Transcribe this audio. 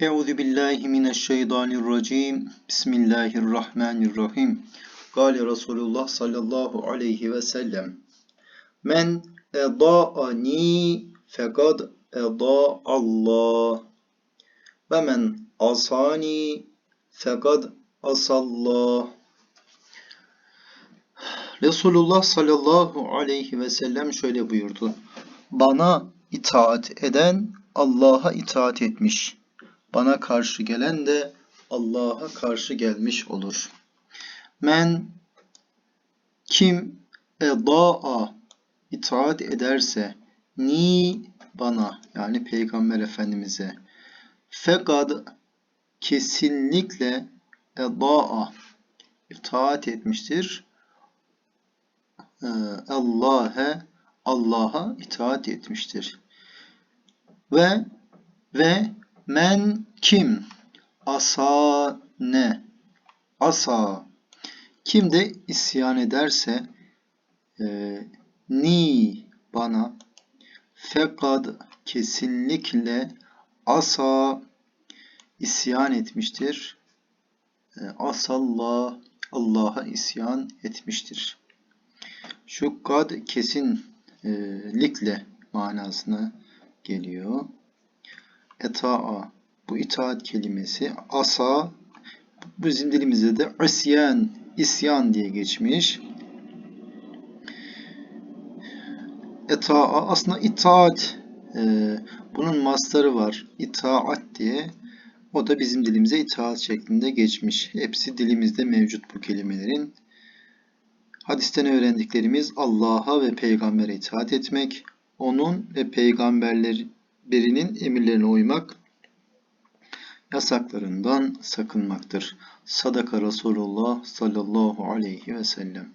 Euzu billahi mineşşeytanirracim. Bismillahirrahmanirrahim. Kale Resulullah sallallahu aleyhi ve sellem. Men eda'ani fekad eda Allah. Ve men asani fekad asallah. Resulullah sallallahu aleyhi ve sellem şöyle buyurdu. Bana itaat eden Allah'a itaat etmiş. Bana karşı gelen de Allah'a karşı gelmiş olur. Men kim eda'a itaat ederse ni bana yani Peygamber Efendimiz'e fekad kesinlikle eda'a itaat etmiştir. Ee, Allah'a Allah'a itaat etmiştir. Ve ve men kim asa ne asa kim de isyan ederse e, ni bana fekad kesinlikle asa isyan etmiştir. E, asallah Allah'a isyan etmiştir. Şu kad kesinlikle manasına geliyor. Eta'a bu itaat kelimesi asa bizim dilimizde de isyan isyan diye geçmiş. Eta'a aslında itaat e, bunun mastarı var. İtaat diye. O da bizim dilimize itaat şeklinde geçmiş. Hepsi dilimizde mevcut bu kelimelerin. Hadisten öğrendiklerimiz Allah'a ve peygambere itaat etmek, onun ve peygamberlerinin emirlerine uymak, yasaklarından sakınmaktır. Sadaka Resulullah sallallahu aleyhi ve sellem.